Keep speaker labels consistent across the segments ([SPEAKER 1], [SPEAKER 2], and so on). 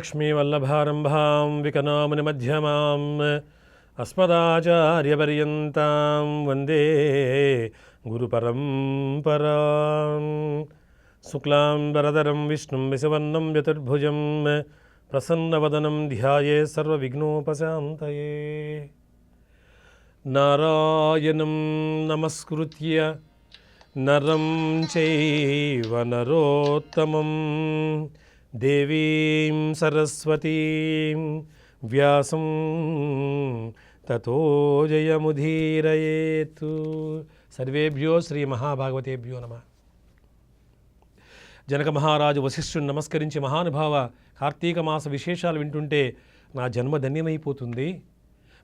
[SPEAKER 1] శ్రీలక్ష్మీవల్లభారంభాం వికనామునిమధ్యమాం అస్మదాచార్యపర్యంతాం వందే గురుపరంపరాం శుక్లాం వరదరం విష్ణుం విశవన్నం చతుర్భుజం ప్రసన్నవదనం ధ్యాయే సర్వవిఘ్నోపశాంతయే నారాయణం నమస్కృత్య నరం చైవ నరోత్తమం దేవీం సరస్వతీం వ్యాసం తతో జయముదీరయేతు సర్వేభ్యో శ్రీ మహాభాగవతేభ్యో నమ. జనక మహారాజు వశిష్ఠుని నమస్కరించి మహానుభావ కార్తీక మాస విశేషాలు వింటుంటే నా జన్మ ధన్యమైపోతుంది.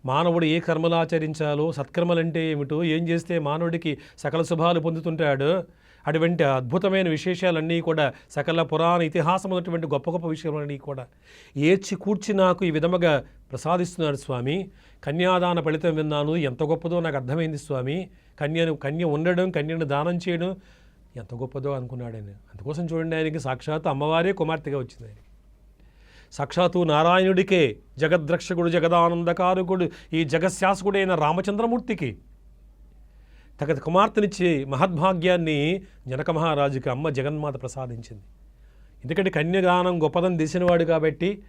[SPEAKER 1] మానవుడు ఏ కర్మలు ఆచరించాలో సత్కర్మలంటే ఏమిటో ఏం చేస్తే మానవుడికి సకల శుభాలు పొందుతుంటాడు? అటువంటి అద్భుతమైన విశేషాలన్నీ కూడా సకల పురాణ ఇతిహాసం ఉన్నటువంటి గొప్ప గొప్ప విషయాలన్నీ కూడా ఏడ్చి కూర్చి నాకు ఈ విధముగా ప్రసాదిస్తున్నాడు స్వామి. కన్యాదాన ఫలితం విన్నాను. ఎంత గొప్పదో నాకు అర్థమైంది స్వామి. కన్యను కన్య ఉండడం కన్యను దానం చేయడం ఎంత గొప్పదో అనుకున్నాడు ఆయన. అందుకోసం చూడండి ఆయనకి సాక్షాత్ అమ్మవారే కుమార్తెగా వచ్చింది ఆయన. సాక్షాత్తు నారాయణుడికే జగద్రక్షకుడు జగదానందకారకుడు ఈ జగశాసకుడైన రామచంద్రమూర్తికి తగ కుమార్తెనిచ్చే మహద్భాగ్యాన్ని జనక మహారాజుకి అమ్మ జగన్మాత ప్రసాదించింది. ఎందుకంటే కన్యగానం గొప్పదని తెలిసినవాడు కాబట్టి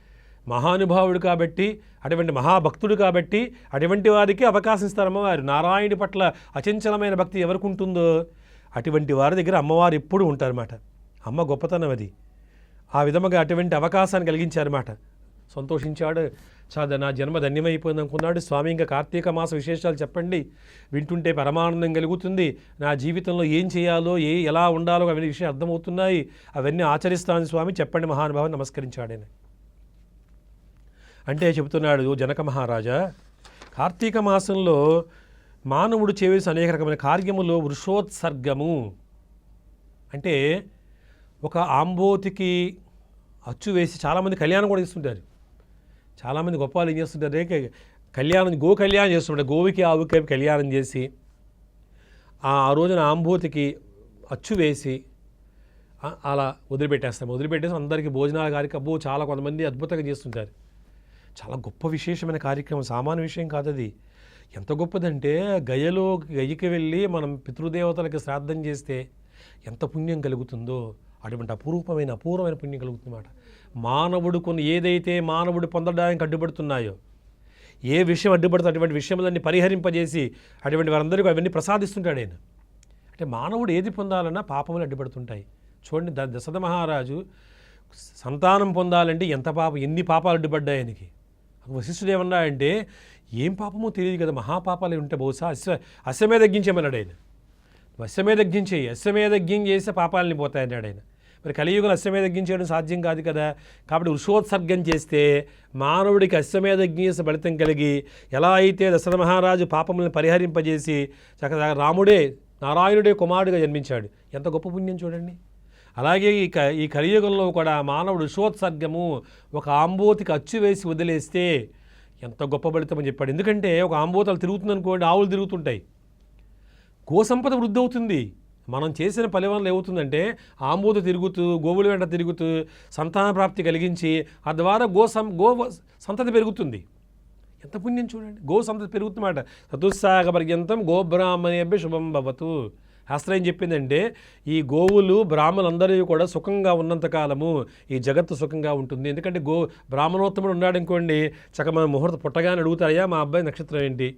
[SPEAKER 1] మహానుభావుడు కాబట్టి అటువంటి మహాభక్తుడు కాబట్టి అటువంటి వారికి అవకాశం ఇస్తారు అమ్మవారు. నారాయణుడి పట్ల అచంచలమైన భక్తి ఎవరికి ఉంటుందో అటువంటి వారి దగ్గర అమ్మవారు ఎప్పుడు ఉంటారన్నమాట. అమ్మ గొప్పతనం అది. ఆ విధముగా అటువంటి అవకాశాన్ని కలిగించారన్నమాట. సంతోషించాడు. చాలా నా జన్మ ధన్యమైపోయింది అనుకున్నాడు. స్వామి ఇంకా కార్తీక మాస విశేషాలు చెప్పండి. వింటుంటే పరమానందం కలుగుతుంది. నా జీవితంలో ఏం చేయాలో ఏ ఎలా ఉండాలో అవన్నీ విషయం అర్థమవుతున్నాయి. అవన్నీ ఆచరిస్తాను స్వామి చెప్పండి. మహానుభావం నమస్కరించాడని. అంటే చెబుతున్నాడు జనక మహారాజా కార్తీక మాసంలో మానవుడు చేసే అనేక రకమైన కార్యములో వృషోత్సర్గము. అంటే ఒక ఆంబోతికి అచ్చు వేసి చాలామంది కళ్యాణం కూడా ఇస్తుంటారు చాలామంది గొప్ప వాళ్ళు ఏం చేస్తుంటారు కళ్యాణం గో కళ్యాణం చేస్తుంటారు. గోవికి ఆవుకి కళ్యాణం చేసి ఆ రోజున ఆంబోతికి అచ్చు వేసి అలా వదిలిపెట్టేస్తాం వదిలిపెట్టేసి అందరికీ భోజనాలు కార్యక్రమం అబ్బో చాలా కొంతమంది అద్భుతంగా చేస్తుంటారు. చాలా గొప్ప విశేషమైన కార్యక్రమం సామాన్య విషయం కాదు అది. ఎంత గొప్పదంటే గయలో గయ్యకి వెళ్ళి మనం పితృదేవతలకి శ్రాద్ధం చేస్తే ఎంత పుణ్యం కలుగుతుందో అటువంటి అపూర్వమైన అపూర్వమైన పుణ్యం కలుగుతుందన్నమాట. మానవుడు కొన్ని ఏదైతే మానవుడు పొందడానికి అడ్డుపడుతున్నాయో ఏ విషయం అడ్డుపడుతుందో అటువంటి విషయములన్నీ పరిహరింపజేసి అటువంటి వారందరికీ అవన్నీ ప్రసాదిస్తుంటాడు ఆయన. అంటే మానవుడు ఏది పొందాలన్నా పాపములు అడ్డుపడుతుంటాయి. చూడండి ద దశరథ మహారాజు సంతానం పొందాలంటే ఎంత పాపం ఎన్ని పాపాలు అడ్డుపడ్డాయి ఆయనకి. వశిష్ఠుడు ఏమన్నా అంటే ఏం పాపమో తెలియదు కదా మహాపాపాలు ఉంటే బహుశా అశ్వ అశ్వమే తగ్గించేమన్నాడు ఆయన. అశ్వమే తగ్గించేయి అశ్వమే తగ్గించేస్తే పాపాలని పోతాయన్నాడు ఆయన. మరి కలియుగం అశ్వమే తగ్గించేయడం సాధ్యం కాదు కదా. కాబట్టి వృషోత్సర్గం చేస్తే మానవుడికి అశ్వమే తగ్గించేసే ఫలితం కలిగి ఎలా అయితే దశరథ మహారాజు పాపములను పరిహరింపజేసి చక్కగా రాముడే నారాయణుడే కుమారుడిగా జన్మించాడు. ఎంత గొప్ప పుణ్యం చూడండి. అలాగే ఈ క ఈ కలియుగంలో కూడా మానవుడు విషోత్సర్గము ఒక ఆంబోతికి అచ్చు వేసి వదిలేస్తే ఎంత గొప్ప ఫలితం అని చెప్పాడు. ఎందుకంటే ఒక ఆంబోతలు తిరుగుతుందనుకోండి ఆవులు తిరుగుతుంటాయి. గోసంపద వృద్ధి అవుతుంది. మనం చేసిన పని వల్ల ఏమవుతుందంటే ఆంబోతు తిరుగుతూ గోవుల వెంట తిరుగుతూ సంతాన ప్రాప్తి కలిగించి ఆ ద్వారా గో సం గో సంతతి పెరుగుతుంది. ఎంత పుణ్యం చూడండి. గో సంతతి పెరుగుతుందన్నమాట. చతుస్సాగ పర్యంతం గోబ్రాహ్మణేభ్య శుభం భవతు. శాస్త్రం ఏం చెప్పిందంటే ఈ గోవులు బ్రాహ్మణులందరూ కూడా సుఖంగా ఉన్నంతకాలము ఈ జగత్తు సుఖంగా ఉంటుంది. ఎందుకంటే గో బ్రాహ్మణోత్తముడు ఉన్నాడు అనుకోండి చక్క మన ముహూర్తం పుట్టగానే అడుగుతారయ్యా మా అబ్బాయి నక్షత్రం ఏంటి?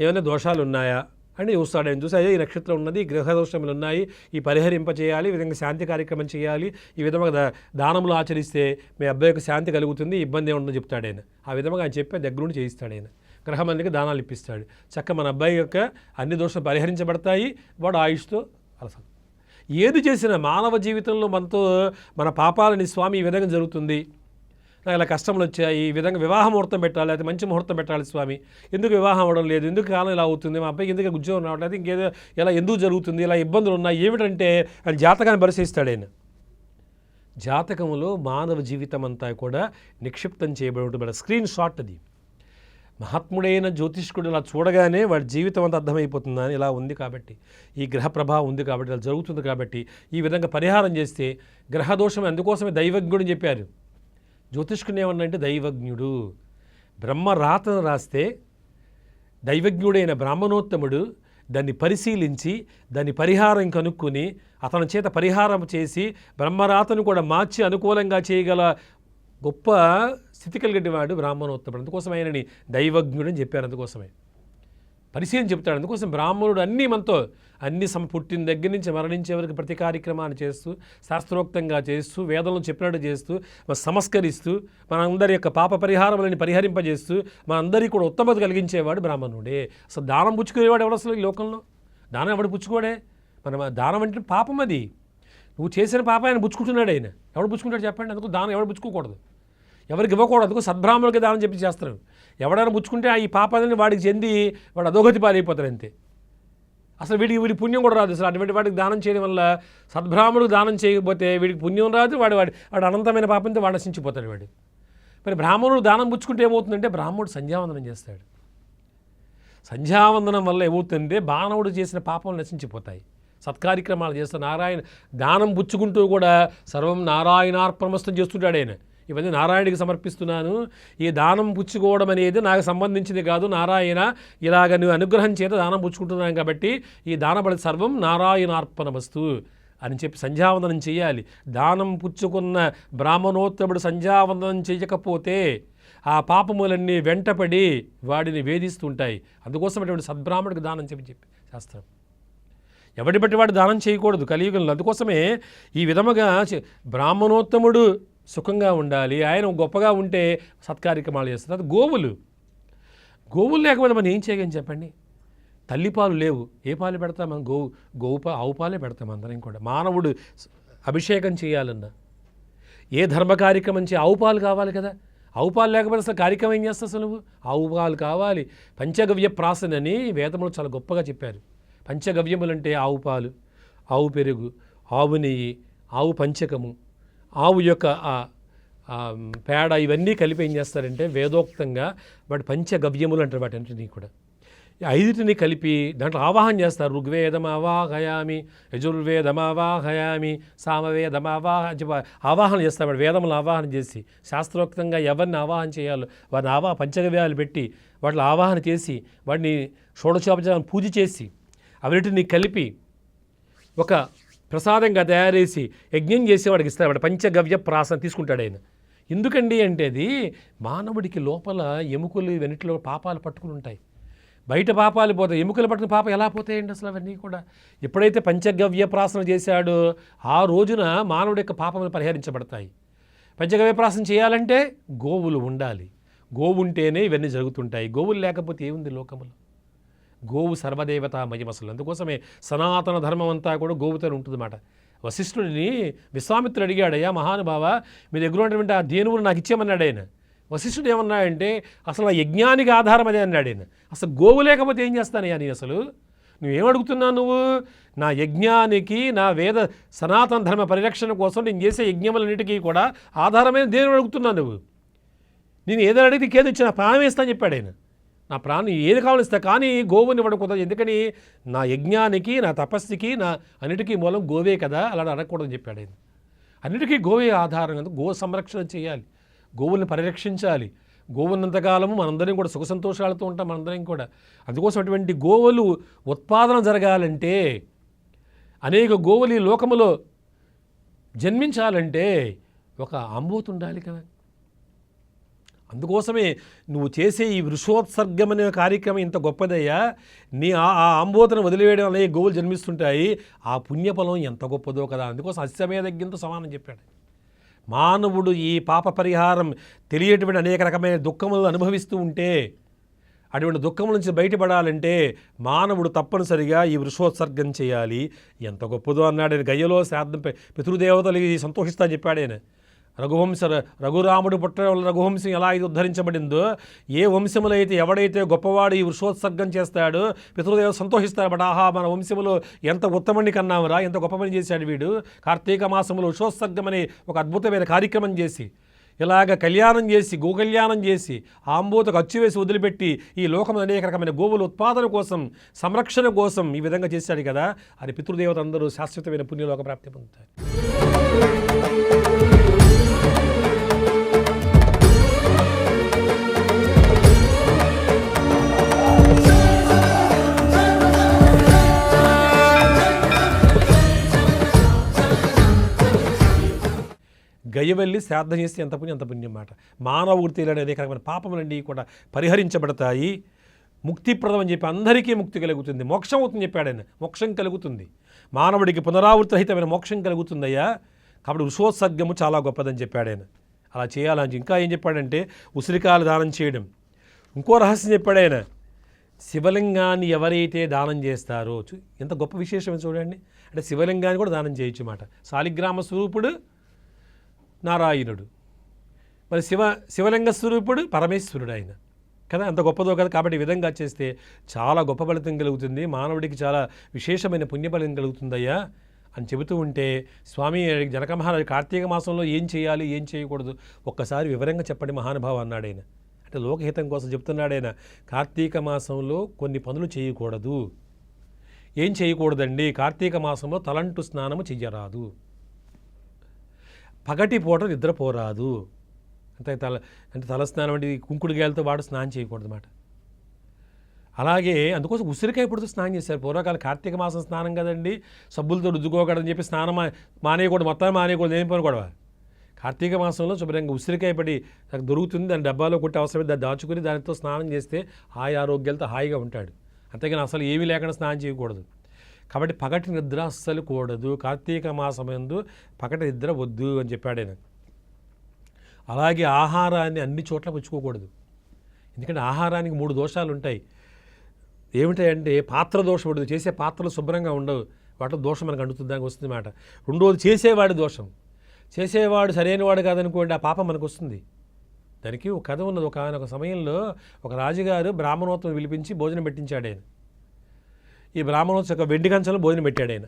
[SPEAKER 1] ఏమైనా దోషాలు ఉన్నాయా అని చూస్తాడు. ఆయన చూసి అయ్యా ఈ నక్షత్రం ఉన్నది గ్రహదోషములు గ్రహ దోషములు ఉన్నాయి ఈ పరిహరింప చేయాలి ఈ విధంగా శాంతి కార్యక్రమం చేయాలి ఈ విధంగా దానములు ఆచరిస్తే మీ అబ్బాయికి శాంతి కలుగుతుంది ఇబ్బంది ఏముందో చెప్తాడు ఆయన. ఆ విధంగా ఆయన చెప్పి దగ్గర నుండి చేయిస్తాడు ఆయన. గ్రహమందికి దానాలు ఇప్పిస్తాడు. చక్క మన అబ్బాయి యొక్క అన్ని దోషాలు పరిహరించబడతాయి వాడు ఆయుష్తో అలస ఏది చేసినా మానవ జీవితంలో మనతో మన పాపాలని స్వామి ఈ విధంగా జరుగుతుంది. నాకు ఇలా కష్టములు వచ్చాయి ఈ విధంగా వివాహ ముహూర్తం పెట్టాలి అయితే మంచి ముహూర్తం పెట్టాలి స్వామి. ఎందుకు వివాహం అవ్వడం లేదు? ఎందుకు కాలం ఇలా అవుతుంది? మా అబ్బాయికి ఎందుకు ఉద్యోగం రావట్లేదు? ఇంకేదో ఇలా ఎందుకు జరుగుతుంది? ఇలా ఇబ్బందులు ఉన్నాయి? ఏమిటంటే అని జాతకాన్ని పరిశీలిస్తాడు ఆయన. జాతకంలో మానవ జీవితం అంతా కూడా నిక్షిప్తం చేయబడి ఉంటుంది స్క్రీన్ షాట్ అది. మహాత్ముడైన జ్యోతిష్కుడు ఇలా చూడగానే వాడి జీవితం అంతా అర్థమైపోతుందని ఇలా ఉంది కాబట్టి ఈ గ్రహ ప్రభావం ఉంది కాబట్టి ఇలా జరుగుతుంది కాబట్టి ఈ విధంగా పరిహారం చేస్తే గ్రహదోషం అందుకోసమే దైవజ్ఞుడు చెప్పారు. జ్యోతిష్కుని ఏమన్నంటే దైవజ్ఞుడు. బ్రహ్మ రాతను రాస్తే దైవజ్ఞుడైన బ్రాహ్మణోత్తముడు దాన్ని పరిశీలించి దాని పరిహారం కనుక్కొని అతని చేత పరిహారం చేసి బ్రహ్మరాతను కూడా మార్చి అనుకూలంగా చేయగల గొప్ప స్థితి కలిగినవాడు బ్రాహ్మణోత్తముడు. అందుకోసం ఆయనని దైవజ్ఞుడు అని చెప్పారు. అందుకోసమే. పరిశీలన చెప్తాడు. అందుకోసం బ్రాహ్మణుడు అన్నీ మనతో అన్ని సమ పుట్టిన దగ్గర నుంచి మరణించే వరకు ప్రతి కార్యక్రమాన్ని చేస్తూ శాస్త్రోక్తంగా చేస్తూ వేదంలో చెప్పినట్టు చేస్తూ మన సంస్కరిస్తూ మనందరి యొక్క పాప పరిహారములని పరిహరింపజేస్తూ మనందరికీ కూడా ఉత్తమత కలిగించేవాడు బ్రాహ్మణుడే. అసలు దానం పుచ్చుకునేవాడు ఎవడు అసలు ఈ లోకంలో? దానం ఎవడు పుచ్చుకోడే? మన దానం అంటే పాపం అది. నువ్వు చేసిన పాప ఆయన పుచ్చుకుంటున్నాడు ఆయన. ఎవడు పుచ్చుకుంటాడు చెప్పండి? అందుకు దానం ఎవడు పుచ్చుకోకూడదు. ఎవరికి ఇవ్వకూడదు. అందుకు సద్బ్రాహ్మణులకి దానం చెప్పి చేస్తారు. ఎవడైనా పుచ్చుకుంటే ఆ ఈ పాపాలని వాడికి చెంది వాడు అధోగతి పాలైపోతారు అంతే. అసలు వీడికి వీడి పుణ్యం కూడా రాదు అసలు అటువంటి వాడికి దానం చేయడం వల్ల సద్బ్రాహ్మణుడు దానం చేయకపోతే వీడికి పుణ్యం రాదు వాడు వాడి వాడు అనంతమైన పాపంతో వాడు నశించిపోతాడు వాడు. మరి బ్రాహ్మణుడు దానం పుచ్చుకుంటే ఏమవుతుందంటే బ్రాహ్మణుడు సంధ్యావందనం చేస్తాడు. సంధ్యావందనం వల్ల ఏమవుతుందంటే బాణవుడు చేసిన పాపం నశించిపోతాయి. సత్కార్యక్రమాలు చేస్తూ నారాయణ దానం పుచ్చుకుంటూ కూడా సర్వం నారాయణార్పణమస్తం చేస్తుంటాడు ఆయన. ఇవన్నీ నారాయణకి సమర్పిస్తున్నాను. ఈ దానం పుచ్చుకోవడం అనేది నాకు సంబంధించింది కాదు. నారాయణ ఇలాగ నువ్వు అనుగ్రహం చేత దానం పుచ్చుకుంటున్నాను కాబట్టి ఈ దానబడి సర్వం నారాయణార్పణ వస్తు అని చెప్పి సంధ్యావందనం చేయాలి. దానం పుచ్చుకున్న బ్రాహ్మణోత్తముడు సంధ్యావందనం చేయకపోతే ఆ పాపములన్నీ వెంటపడి వాడిని వేధిస్తుంటాయి. అందుకోసం అటువంటి సద్బ్రాహ్మణుడికి దానం చెప్పి చెప్పి శాస్త్రం. ఎవడి బట్టి వాడు దానం చేయకూడదు కలియుగంలో. అందుకోసమే ఈ విధముగా బ్రాహ్మణోత్తముడు సుఖంగా ఉండాలి. ఆయన గొప్పగా ఉంటే సత్కార్యక్రమాలు చేస్తారు. అది గోవులు. గోవులు లేకపోతే మనం ఏం చేయగలం చెప్పండి? తల్లిపాలు లేవు. ఏ పాలు పెడతాం మనం? గోవు గోవు పా ఆవు పాలే పెడతాం అందరం కూడా. మానవుడు అభిషేకం చేయాలన్నా. ఏ ధర్మ కార్యక్రమం చే ఆవు పాలు కావాలి కదా. ఆవు పాలు లేకపోతే అసలు కార్యక్రమం ఏం చేస్తా అసలు నువ్వు? ఆవు పాలు కావాలి. పంచగవ్య ప్రాసన అని వేదములు చాలా గొప్పగా చెప్పారు. పంచగవ్యములు అంటే ఆవు పాలు. ఆవు పెరుగు ఆవు నెయ్యి ఆవు పంచకము. ఆవు యొక్క ఆ పేడ ఇవన్నీ కలిపి ఏం చేస్తారంటే వేదోక్తంగా వాటి పంచగవ్యములు అంటారు వాటి కూడా. ఐదుటిని కలిపి దాంట్లో ఆవాహన చేస్తారు. ఋగ్వేదమావాహయామి యజుర్వేదమావాహయామి సామవేదమావాహ ఆవాహన చేస్తారు. వాడు వేదములు ఆవాహన చేసి శాస్త్రోక్తంగా ఎవరిని ఆవాహన చేయాలో వారిని ఆవా పంచగవ్యాలు పెట్టి వాటిని ఆవాహన చేసి వాటిని షోడశోపచారం పూజ చేసి అవిటిని కలిపి ఒక ప్రసాదంగా తయారు చేసి యజ్ఞం చేసేవాడికి ఇస్తాడు. పంచగవ్య ప్రాసన తీసుకుంటాడు ఆయన. ఎందుకండి అంటే అది మానవుడికి లోపల ఎముకలు వెన్నిటిలో పాపాలు పట్టుకుని ఉంటాయి. బయట పాపాలు పోతాయి. ఎముకలు పట్టిన పాప ఎలా పోతాయండి అసలు అవన్నీ కూడా? ఎప్పుడైతే పంచగవ్య ప్రాసన చేశాడో ఆ రోజున మానవుడి యొక్క పాపములు పరిహరించబడతాయి. పంచగవ్య ప్రాసన చేయాలంటే గోవులు ఉండాలి. గోవు ఉంటేనే ఇవన్నీ జరుగుతుంటాయి. గోవులు లేకపోతే ఏముంది లోకములు? గోవు సర్వదేవతా మహిమసలు. అందుకోసమే సనాతన ధర్మం అంతా కూడా గోవుతోనే ఉంటుందన్నమాట. వశిష్ఠుడిని విశ్వామిత్రుడు అడిగాడయ్యా మహానుభావ మీ దగ్గర ఉన్నటువంటి ఆ ధేనువులు నాకు ఇచ్చేమన్నాడు ఆయన. వశిష్ఠుడు ఏమన్నాడంటే అసలు ఆ యజ్ఞానికి ఆధారం అదే అన్నాడు ఆయన. అసలు గోవు లేకపోతే ఏం చేస్తానయ్యా నేను అసలు? నువ్వేం అడుగుతున్నావు నువ్వు? నా యజ్ఞానికి నా వేద సనాతన ధర్మ పరిరక్షణ కోసం నేను చేసే యజ్ఞములన్నిటికీ కూడా ఆధారమైన దేని అడుగుతున్నావు నువ్వు. నేను ఏదైనా అడిగితే ఏది ఇచ్చిన ప్రాణం ఇస్తా అని చెప్పాడు ఆయన. నా ప్రాణం ఏది కావాలిస్తా కానీ గోవుని ఇవ్వడం కుదరదు. ఎందుకని? నా యజ్ఞానికి నా తపస్సుకి నా అన్నిటికీ మూలం గోవే కదా అలా అడగకూడదని చెప్పాడు ఆయన. అన్నిటికీ గోవే ఆధారం కదా గో సంరక్షణ చేయాలి. గోవుల్ని పరిరక్షించాలి. గోవున్నంతకాలము మనందరం కూడా సుఖ సంతోషాలతో ఉంటాం మనందరం కూడా. అందుకోసం అటువంటి గోవులు ఉత్పాదన జరగాలంటే అనేక గోవులు ఈ లోకములో జన్మించాలంటే ఒక అంబోతుండాలి కదా. అందుకోసమే నువ్వు చేసే ఈ వృషోత్సర్గం అనే కార్యక్రమం ఇంత గొప్పదయ్యా. నీ ఆ ఆ ఆంబోతను వదిలివేయడం వల్ల ఈ గోవులు జన్మిస్తుంటాయి. ఆ పుణ్యఫలం ఎంత గొప్పదో కదా. అందుకోసం అశ్వమేధజ్ఞంతో సమానం చెప్పాడు. మానవుడు ఈ పాప పరిహారం తెలియటువంటి అనేక రకమైన దుఃఖములు అనుభవిస్తూ ఉంటే అటువంటి దుఃఖం నుంచి బయటపడాలంటే మానవుడు తప్పనిసరిగా ఈ వృషోత్సర్గం చేయాలి. ఎంత గొప్పదో అన్నాడు గయ్యలో శ్రాద్ధం పితృదేవతలు సంతోషిస్తా చెప్పాడు ఆయన. రఘువంశ రఘురాముడు పుట్టడం వల్ల రఘువంశం ఎలా అయితే ఉద్ధరించబడిందో ఏ వంశములో అయితే ఎవడైతే గొప్పవాడు ఈ వృషోత్సర్గం చేస్తాడో పితృదేవత సంతోషిస్తారు ఆహా మన వంశములో ఎంత ఉత్తమని కన్నామురా ఎంత గొప్ప పని చేశాడు వీడు. కార్తీక మాసంలో వృషోత్సర్గం అనే ఒక అద్భుతమైన కార్యక్రమం చేసి ఇలాగ కళ్యాణం చేసి గోకళ్యాణం చేసి ఆంబోతకు అచ్చు వేసి వదిలిపెట్టి ఈ లోకం అనేక రకమైన గోవుల ఉత్పాదన కోసం సంరక్షణ కోసం ఈ విధంగా చేశాడు కదా. అది పితృదేవత అందరూ శాశ్వతమైన పుణ్యలోక ప్రాప్తి పొందుతారు. గయ్య వెళ్ళి శ్రాద్ధం చేస్తే ఎంత పుణ్యం ఎంత పుణ్యం మాట. మానవ వృత్తిలో అనేక రకమైన పాపములన్నీ కూడా పరిహరించబడతాయి. ముక్తిప్రదం అని చెప్పి అందరికీ ముక్తి కలుగుతుంది. మోక్షం అవుతుంది చెప్పాడు ఆయన. మోక్షం కలుగుతుంది. మానవుడికి పునరావృతహితమైన మోక్షం కలుగుతుందయ్యా. కాబట్టి ఉషోత్సర్గము చాలా గొప్పదని చెప్పాడు ఆయన. అలా చేయాలని ఇంకా ఏం చెప్పాడంటే ఉసిరికాయలు దానం చేయడం. ఇంకో రహస్యం చెప్పాడు ఆయన. శివలింగాన్ని ఎవరైతే దానం చేస్తారో ఎంత గొప్ప విశేషం చూడండి. అంటే శివలింగాన్ని కూడా దానం చేయొచ్చు మాట. శాలిగ్రామ స్వరూపుడు నారాయణుడు. మరి శివ శివలింగ స్వరూపుడు పరమేశ్వరుడు ఆయన కదా అంత గొప్పదో కదా కాబట్టి విధంగా చేస్తే చాలా గొప్ప ఫలితం కలుగుతుంది. మానవుడికి చాలా విశేషమైన పుణ్యఫలం కలుగుతుందయ్యా అని చెబుతూ ఉంటే స్వామి జనక మహారాజు కార్తీక మాసంలో ఏం చేయాలి ఏం చేయకూడదు? ఒక్కసారి వివరంగా చెప్పండి మహానుభావ అన్నాడు ఆయన అంటే లోకహితం కోసం చెప్తున్నాడు ఆయన కార్తీక మాసంలో కొన్ని పనులు చేయకూడదు. ఏం చేయకూడదండి? కార్తీక మాసంలో తలంటు స్నానము చెయ్యరాదు. పగటి పూట నిద్రపోరాదు అంటే తల అంటే తలస్నానం అంటే కుంకుడుగాయలతో పాటు స్నానం చేయకూడదు అన్నమాట. అలాగే అందుకోసం ఉసిరికాయ పొడితో స్నానం చేశారు. పూర్వకాలం కార్తీక మాసం స్నానం కదండి. సబ్బులతో రుద్దుకోకూడదని చెప్పి స్నానం మానేయకూడదు మొత్తం మానేయకూడదు ఏం పని కూడా. కార్తీక మాసంలో శుభ్రంగా ఉసిరికాయ పడి నాకు దొరుకుతుంది దాని డబ్బాలో కొట్టి అవసరమే దాన్ని దాచుకుని దానితో స్నానం చేస్తే హాయి ఆరోగ్యాలతో హాయిగా ఉంటాడు. అంతేగాని అసలు ఏమీ లేకుండా స్నానం చేయకూడదు. కాబట్టి పగటి నిద్ర అస్సలు కూడదు. కార్తీక మాసం ఎందు పగటి నిద్ర వద్దు అని చెప్పాడు ఆయన. అలాగే ఆహారాన్ని అన్ని చోట్ల పుచ్చుకోకూడదు. ఎందుకంటే ఆహారానికి మూడు దోషాలు ఉంటాయి. ఏమిటాయంటే పాత్ర దోషం ఉండదు. చేసే పాత్రలు శుభ్రంగా ఉండవు. వాటిలో దోషం మనకు అంటుతుంది దానికి వస్తుంది మాట. రెండోది చేసేవాడి దోషం. చేసేవాడు సరైన వాడు కాదనుకోండి ఆ పాపం మనకు వస్తుంది. దానికి ఒక కథ ఉన్నది. ఒక ఆయన ఒక సమయంలో ఒక రాజుగారు బ్రాహ్మణోత్సవం పిలిపించి భోజనం పెట్టించాడు ఆయన. ఈ బ్రాహ్మణోత్సవం చక్క వెండి కంచంలో భోజనం పెట్టాడు ఆయన.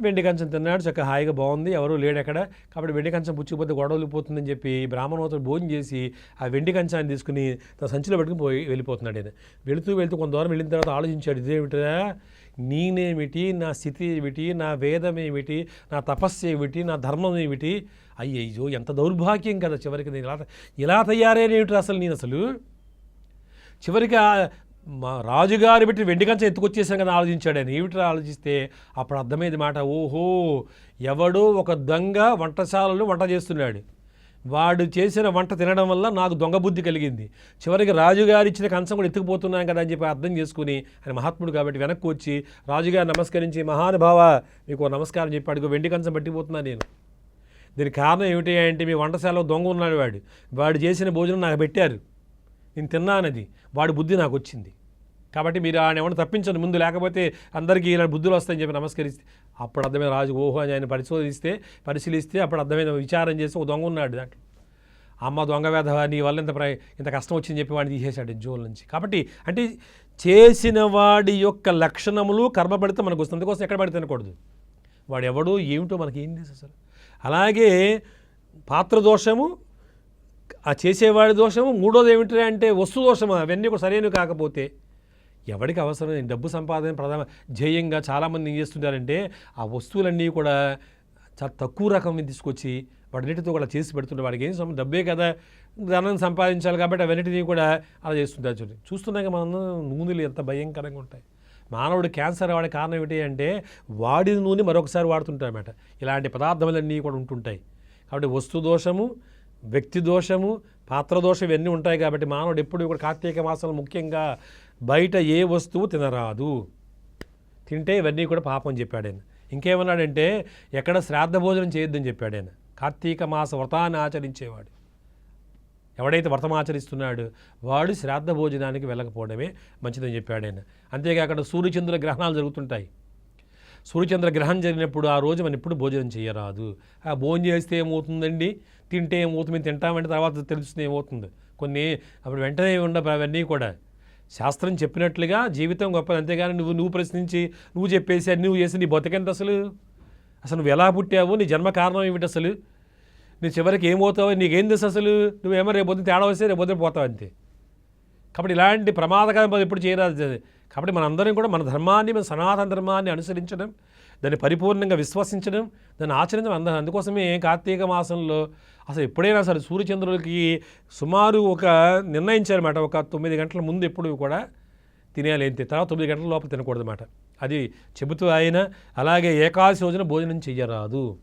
[SPEAKER 1] వెండి కంచం తిన్నాడు చక్కగా హాయిగా బాగుంది ఎవరు లేడు ఎక్కడ కాబట్టి వెండి కంచం పుచ్చిపోతే గొడవలు పోతుందని చెప్పి బ్రాహ్మణోత్తరు భోజనం చేసి ఆ వెండి కంచాన్ని తీసుకుని తన సంచిలో పెట్టుకుని పోయి వెళ్ళిపోతున్నాడు ఆయన. వెళుతూ వెళుతూ కొంత దూరం వెళ్ళిన తర్వాత ఆలోచించాడు ఇదేమిటా నేనేమిటి? నా స్థితి ఏమిటి? నా వేదం ఏమిటి? నా తపస్సు ఏమిటి? నా ధర్మం ఏమిటి? అయ్యయ్యో ఎంత దౌర్భాగ్యం కదా చివరికి. నేను ఇలా ఇలా తయారైన అసలు నేను అసలు? చివరికి మా రాజుగారి పెట్టి వెండి కంచె ఎత్తుకొచ్చేసాం కదా ఆలోచించాడు ఆయన. ఏమిటి ఆలోచిస్తే అప్పుడు అర్థమైంది మాట. ఓహో ఎవడో ఒక దొంగ వంటశాలలో వంట చేస్తున్నాడు. వాడు చేసిన వంట తినడం వల్ల నాకు దొంగ బుద్ధి కలిగింది. చివరికి రాజుగారు ఇచ్చిన కంచం కూడా ఎత్తుకుపోతున్నాం కదా అని చెప్పి అర్థం చేసుకుని ఆయన మహాత్ముడు కాబట్టి వెనక్కి వచ్చి రాజుగారు నమస్కరించి మహానుభావ మీకు నమస్కారం చెప్పాడు ఇగో వెండి కంచం పట్టిపోతున్నాను నేను. దీనికి కారణం ఏమిటి అంటే మీ వంటశాలలో దొంగ ఉన్నాడు వాడు. వాడు చేసిన భోజనం నాకు పెట్టారు. నేను తిన్నానది వాడి బుద్ధి నాకు వచ్చింది. కాబట్టి మీరు ఆయన ఏమన్నా తప్పించండి ముందు లేకపోతే అందరికీ ఇలా బుద్ధులు వస్తాయని చెప్పి నమస్కరిస్తే అప్పుడు అర్థమైన రాజు ఓహో అని ఆయన పరిశోధిస్తే పరిశీలిస్తే అప్పుడు అర్థమైన విచారం చేసి ఒక దొంగ ఉన్నాడు దాంట్లో. అమ్మ దొంగ వేధ నీ వల్ల ఇంత ప్ర ఇంత కష్టం వచ్చింది చెప్పి వాడిని తీసేశాడు జోల నుంచి. కాబట్టి అంటే చేసిన వాడి యొక్క లక్షణములు కర్మ పడితే మనకు వస్తుంది. అందుకోసం ఎక్కడ పడితే తినకూడదు. వాడు ఎవడో ఏమిటో మనకి ఏం తెలుసు అసలు. అలాగే పాత్ర దోషము ఆ చేసేవాడి దోషము మూడోది ఏమిటి అంటే వస్తు దోషము అవన్నీ కూడా సరైనవి కాకపోతే ఎవరికి అవసరం? డబ్బు సంపాదన ప్రధాన ధ్యేయంగా చాలామంది ఏం చేస్తుంటారంటే ఆ వస్తువులన్నీ కూడా చాలా తక్కువ రకం తీసుకొచ్చి వాటన్నిటితో కూడా చేసి పెడుతుంటారు. వాడికి ఏం డబ్బే కదా ధనం సంపాదించాలి కాబట్టి అవన్నిటినీ కూడా అలా చేస్తుంటారు చూడండి చూస్తున్నాక మనం నూనెలు ఎంత భయంకరంగా ఉంటాయి. మానవుడు క్యాన్సర్ వాడే కారణం ఏమిటి అంటే వాడిన నూనె మరొకసారి వాడుతుంటారన్నమాట ఇలాంటి పదార్థములన్నీ కూడా ఉంటుంటాయి. కాబట్టి వస్తు దోషము వ్యక్తి దోషము పాత్ర దోషం ఇవన్నీ ఉంటాయి కాబట్టి మానవుడు ఎప్పుడు కూడా కార్తీక మాసంలో ముఖ్యంగా బయట ఏ వస్తువు తినరాదు. తింటే ఇవన్నీ కూడా పాపం చెప్పాడు ఆయన. ఇంకేమన్నాడంటే ఎక్కడ శ్రాద్ధ భోజనం చేయొద్దని చెప్పాడు ఆయన. కార్తీక మాస వ్రతాన్ని ఆచరించేవాడు. ఎవడైతే వ్రతం ఆచరిస్తున్నాడు వాడు శ్రాద్ధ భోజనానికి వెళ్ళకపోవడమే మంచిదని చెప్పాడు ఆయన. అంతేకాకుండా సూర్యచంద్ర గ్రహణాలు జరుగుతుంటాయి. సూర్యచంద్ర గ్రహణం జరిగినప్పుడు ఆ రోజు మనం ఎప్పుడు భోజనం చేయరాదు. ఆ భోజనం చేస్తే ఏమవుతుందండి? తింటే ఏమవుతుంది? మేము తింటామంటే తర్వాత తెలుస్తుంది ఏమవుతుంది? కొన్ని అప్పుడు వెంటనే ఉండవు అవన్నీ కూడా. శాస్త్రం చెప్పినట్లుగా జీవితం గొప్పది. అంతేగాని నువ్వు నువ్వు ప్రశ్నించి నువ్వు చెప్పేసి అన్ని నువ్వు చేసి నీ బతికెంత అసలు? అసలు నువ్వు ఎలా పుట్టావు? నీ జన్మ కారణం ఏమిటి అసలు? నీ చివరికి ఏమవుతావు? నీకేం తెలుసు అసలు? నువ్వేమో రేపు పొద్దున తేడా వస్తే రేపు పొద్దున పోతావు అంతే. కాబట్టి ఇలాంటి ప్రమాదకరం ఎప్పుడు చేయరాదు. కాబట్టి మనందరం కూడా మన ధర్మాన్ని మన సనాతన ధర్మాన్ని అనుసరించడం దాన్ని పరిపూర్ణంగా విశ్వసించడం దాన్ని ఆచరించడం అందరం. అందుకోసమే కార్తీక మాసంలో అసలు ఎప్పుడైనా సరే సూర్యచంద్రులకి సుమారు ఒక నిర్ణయించారన్నమాట. ఒక తొమ్మిది గంటల ముందు ఎప్పుడు కూడా తినేయాలి అంతే తర్వాత తొమ్మిది గంటల లోపల తినకూడదు అన్నమాట అది చెబుతూ ఆయన అలాగే ఏకాదశి రోజున భోజనం చెయ్యరాదు.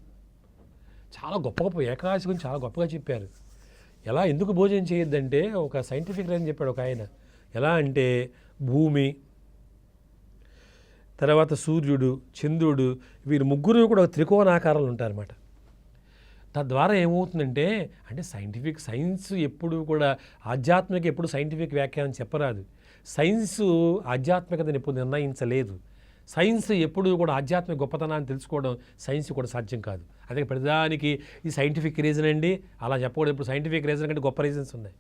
[SPEAKER 1] చాలా గొప్ప గొప్ప ఏకాదశి గురించి చాలా గొప్పగా చెప్పారు. ఎలా ఎందుకు భోజనం చేయొద్దంటే ఒక సైంటిఫిక్ అని చెప్పాడు ఒక ఆయన. ఎలా అంటే భూమి తర్వాత సూర్యుడు చంద్రుడు వీరు ముగ్గురు కూడా ఒక త్రికోణాకారాలు ఉంటారన్నమాట. తద్వారా ఏమవుతుందంటే అంటే సైంటిఫిక్ సైన్స్ ఎప్పుడు కూడా ఆధ్యాత్మిక ఎప్పుడు సైంటిఫిక్ వ్యాఖ్యానం చెప్పరాదు. సైన్స్ ఆధ్యాత్మికతను ఎప్పుడు నిర్ణయించలేదు. సైన్స్ ఎప్పుడు కూడా ఆధ్యాత్మిక గొప్పతనాన్ని తెలుసుకోవడం సైన్స్ కూడా సాధ్యం కాదు. అదే ప్రతిదానికి ఈ సైంటిఫిక్ రీజన్ అండి. అలా చెప్పకూడదు. ఇప్పుడు సైంటిఫిక్ రీజన్ కంటే గొప్ప రీజన్స్ ఉన్నాయి.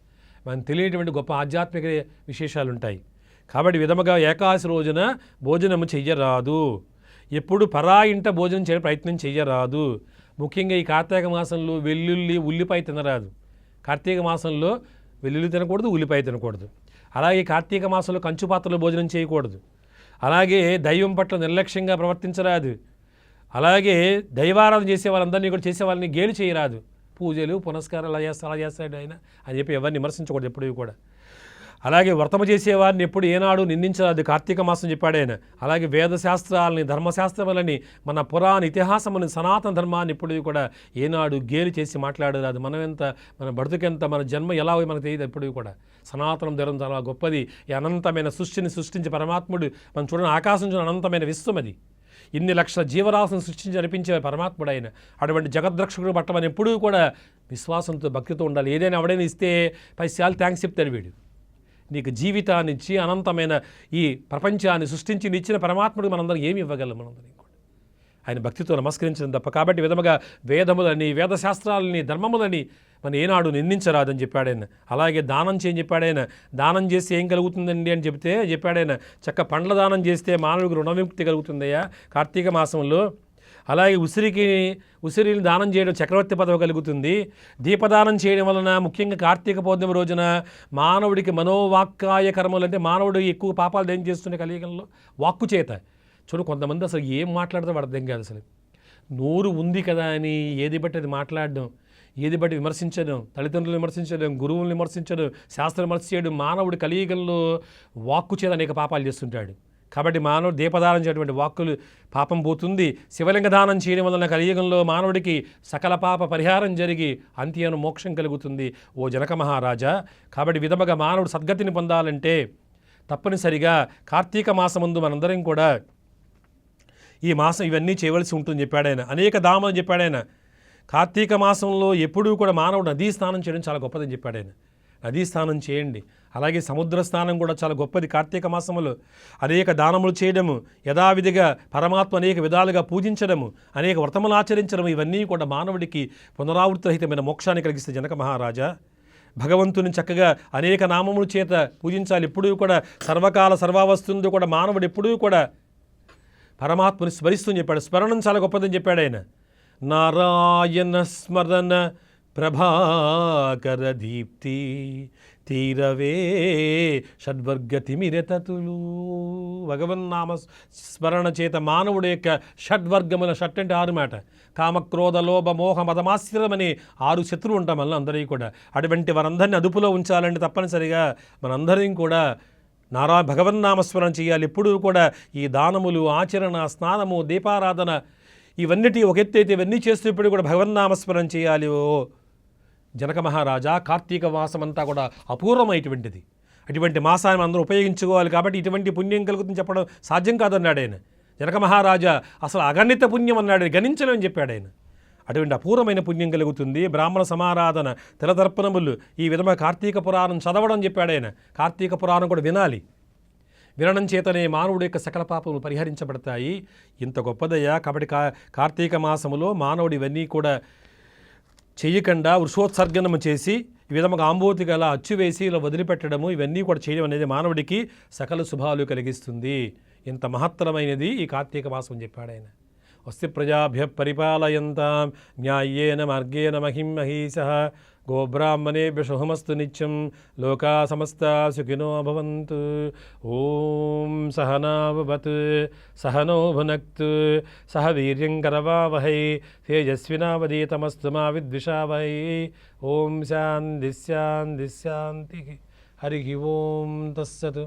[SPEAKER 1] మనం తెలియటువంటి గొప్ప ఆధ్యాత్మిక విశేషాలు ఉంటాయి. కాబట్టి విధముగా ఏకాదశి రోజున భోజనము చెయ్యరాదు. ఎప్పుడు పరా ఇంట భోజనం చేయడం ప్రయత్నం చెయ్యరాదు. ముఖ్యంగా ఈ కార్తీక మాసంలో వెల్లుల్లి ఉల్లిపాయ తినరాదు. కార్తీక మాసంలో వెల్లుల్లి తినకూడదు ఉల్లిపాయ తినకూడదు. అలాగే కార్తీక మాసంలో కంచు పాత్రలో భోజనం చేయకూడదు. అలాగే దైవం పట్ల నిర్లక్ష్యంగా ప్రవర్తించరాదు. అలాగే దైవారాధన చేసే వాళ్ళందరినీ కూడా చేసే వాళ్ళని గేలు చేయరాదు. పూజలు పునస్కారాలు అలా చేస్తా అలా చేస్తాడు ఆయన అని చెప్పి ఎవరిని విమర్శించకూడదు ఎప్పుడు కూడా. అలాగే వ్రతము చేసేవారిని ఎప్పుడు ఏనాడు నిందించరాదు. కార్తీక మాసం చెప్పాడు ఆయన. అలాగే వేద శాస్త్రాలని ధర్మశాస్త్రములని మన పురాణ ఇతిహాసముని సనాతన ధర్మాన్ని ఎప్పుడు కూడా ఏనాడు గేలు చేసి మాట్లాడరాదు. మనం ఎంత మన బ్రతుకెంత మన జన్మ ఎలా మనకు తెలియదు ఎప్పుడు కూడా. సనాతనం ధర్మం చాలా గొప్పది. ఈ అనంతమైన సృష్టిని సృష్టించి పరమాత్ముడు మనం చూడని ఆకాశం చూడని అనంతమైన విశ్వం అది. ఇన్ని లక్షల జీవరాశులను సృష్టించి అనిపించే పరమాత్ముడు ఆయన. అటువంటి జగద్రక్షకుడు పట్టమని ఎప్పుడూ కూడా విశ్వాసంతో భక్తితో ఉండాలి. ఏదైనా ఎవడైనా ఇస్తే పైసాలు థ్యాంక్స్ చెప్తాడు వీడు. నీకు జీవితాన్ని ఇచ్చి అనంతమైన ఈ ప్రపంచాన్ని సృష్టించి ఇచ్చిన పరమాత్ముడికి మనందరం ఏమి ఇవ్వగలం మనందరం ఆయన భక్తితో నమస్కరించడం తప్ప కాబట్టి విధముగా వేదములని వేదశాస్త్రాలని ధర్మములని మన ఏనాడు నిందించరాదని చెప్పాడు అలాగే దానం చేయని చెప్పాడు దానం చేస్తే ఏం కలుగుతుందండి అని చెప్తే చెప్పాడాయన. చక్క పండ్ల దానం చేస్తే మానవుడికి రుణ విముక్తి కలుగుతుందయ్యా. కార్తీక మాసంలో అలాగే ఉసిరికి ఉసిరిని దానం చేయడం చక్రవర్తి పదవి కలుగుతుంది. దీపదానం చేయడం వలన ముఖ్యంగా కార్తీక పౌర్ణమి రోజున మానవుడికి మనోవాక్కాయ కర్మలు అంటే మానవుడు ఎక్కువ పాపాలు ఏం చేస్తుండే కలియుగంలో? వాక్కు చేత. చూడు కొంతమంది అసలు ఏం మాట్లాడితే వాడు అర్థం కాదు అసలు. నోరు ఉంది కదా అని ఏది బట్టి అది మాట్లాడడం ఏది బట్టి విమర్శించడం తల్లిదండ్రులు విమర్శించడం గురువులను విమర్శించడం శాస్త్రం విమర్శ చేయడం మానవుడి కలియుగంలో వాక్కు చేత అనేక పాపాలు చేస్తుంటాడు. కాబట్టి మానవుడు దీపదానం చేయటువంటి వాక్కులు పాపం పోతుంది. శివలింగ దానం చేయడం వలన కలియుగంలో మానవుడికి సకల పాప పరిహారం జరిగి అంత్యను మోక్షం కలుగుతుంది. ఓ జనక మహారాజా కాబట్టి విధముగా మానవుడు సద్గతిని పొందాలంటే తప్పనిసరిగా కార్తీక మాసముందు మనందరం కూడా ఈ మాసం ఇవన్నీ చేయవలసి ఉంటుంది చెప్పాడు ఆయన అనేక దామని చెప్పాడు ఆయన కార్తీక మాసంలో ఎప్పుడూ కూడా మానవుడు నదీ స్నానం చేయడం చాలా గొప్పదని చెప్పాడు ఆయన నదీ స్నానం చేయండి. అలాగే సముద్ర స్నానం కూడా చాలా గొప్పది. కార్తీక మాసములో అనేక దానములు చేయడము యథావిధిగా పరమాత్మ అనేక విధాలుగా పూజించడము అనేక వ్రతములు ఆచరించడం ఇవన్నీ కూడా మానవుడికి పునరావృతరహితమైన మోక్షాన్ని కలిగిస్తే జనక మహారాజా. భగవంతుని చక్కగా అనేక నామముల చేత పూజించాలి. ఎప్పుడూ కూడా సర్వకాల సర్వావస్తుందో కూడా మానవుడు ఎప్పుడూ కూడా పరమాత్మని స్మరిస్తూ చెప్పాడు. స్మరణం చాలా గొప్పదని చెప్పాడు ఆయన. నారాయణ స్మరణ ప్రభాకర దీప్తి తీరవే షడ్వర్గతిమిరతతులు. భగవన్నామ స్మరణ చేత మానవుడు యొక్క షడ్వర్గముల షట్ అంటే ఆరు మాట. కామక్రోధ లోభ మోహ మదమాశ్రమని ఆరు శత్రువు ఉంటాం మళ్ళీ అందరికీ కూడా. అటువంటి వారందరినీ అదుపులో ఉంచాలంటే తప్పనిసరిగా మనందరం కూడా నారా భగవన్నామస్మరణ చేయాలి. ఎప్పుడూ కూడా ఈ దానములు ఆచరణ స్నానము దీపారాధన ఇవన్నిటి ఒక ఎత్తు అయితే ఇవన్నీ చేస్తూ ఇప్పుడు కూడా భగవన్నామస్మరణ చేయాలి. ఓ జనక మహారాజా కార్తీక మాసం అంతా కూడా అపూర్వమైనటువంటిది. అటువంటి మాసాన్ని అందరూ ఉపయోగించుకోవాలి కాబట్టి ఇటువంటి పుణ్యం కలుగుతుంది చెప్పడం సాధ్యం కాదన్నాడు ఆయన. జనక మహారాజా అసలు అగణిత పుణ్యం అన్నాడు గణించలేమని చెప్పాడు ఆయన. అటువంటి అపూర్వమైన పుణ్యం కలుగుతుంది. బ్రాహ్మణ సమారాధన తిలదర్పణములు ఈ విధమైన కార్తీక పురాణం చదవడం చెప్పాడు ఆయన. కార్తీక పురాణం కూడా వినాలి. వినడం చేతనే మానవుడి యొక్క సకల పాపములు పరిహరించబడతాయి. ఇంత గొప్పదయ్యా కాబట్టి కా కార్తీక మాసములో మానవుడు ఇవన్నీ కూడా చేయకుండా వృషోత్సర్గనము చేసి ఈ విధముగా ఆంబోతి గల అచ్చు వేసి ఇలా వదిలిపెట్టడము ఇవన్నీ కూడా చేయడం అనేది మానవుడికి సకల శుభాలు కలిగిస్తుంది. ఇంత మహత్తరమైనది ఈ కార్తీక మాసం చెప్పాడు ఆయన. వస్తి ప్రజాభ్య పరిపాలయంతాం న్యాయేన మార్గేణ మహిం మహీశ గోబ్రాహ్మణేభ్య శుభమస్తు నిత్యం లోకా సమస్త సుఖినో భవంతు ఓం సహనావత్ సహనో భునక్తు సహ వీర్యం కరవావహై తేజస్వినావదీతమస్తు మా విద్విషావహై ఓం శాంతి శాంతి శాంతి హరి ఓం తస్సత్